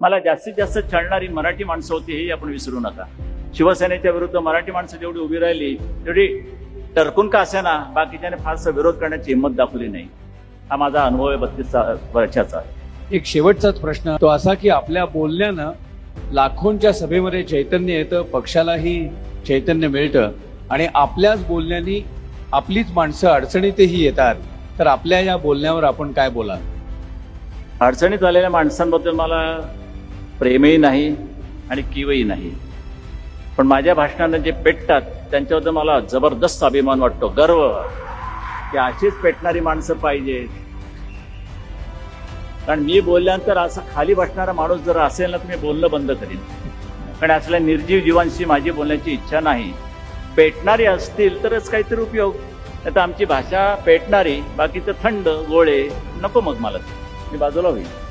मला जास्तीत जास्त छळणारी मराठी माणसं होती हेही आपण विसरू नका. शिवसेनेच्या विरुद्ध मराठी माणसं जेवढी उभी राहिली तेवढी टरकून का असेना बाकीच्याने फारसा विरोध करण्याची हिंमत दाखवली नाही. हा माझा अनुभव आहे बत्तीस वर्षाचा. एक शेवटचाच प्रश्न तो असा की आपल्या बोलण्यानं लाखोंच्या सभेमध्ये चैतन्य येतं पक्षालाही चैतन्य मिळतं आणि आपल्याच बोलण्यानी आपलीच माणसं अडचणीतही येतात. तर आपल्या या बोलण्यावर आपण काय बोलाल? अडचणीत आलेल्या माणसांबद्दल मला प्रेमही नाही आणि किवही नाही. पण माझ्या भाषणानं जे पेटतात त्यांच्याबद्दल मला जबरदस्त अभिमान वाटतो गर्व. की अशीच पेटणारी माणसं पाहिजेत. कारण मी बोलल्यानंतर असं खाली बसणारा माणूस जर असेल ना तर मी बोलणं बंद करीन. कारण असल्या निर्जीव जीवांशी माझी बोलण्याची इच्छा नाही. पेटणारी असतील तरच काहीतरी उपयोग. आता आमची भाषा पेटणारी बाकीचं थंड गोळे नको मग मला. मी बाजूला होईल.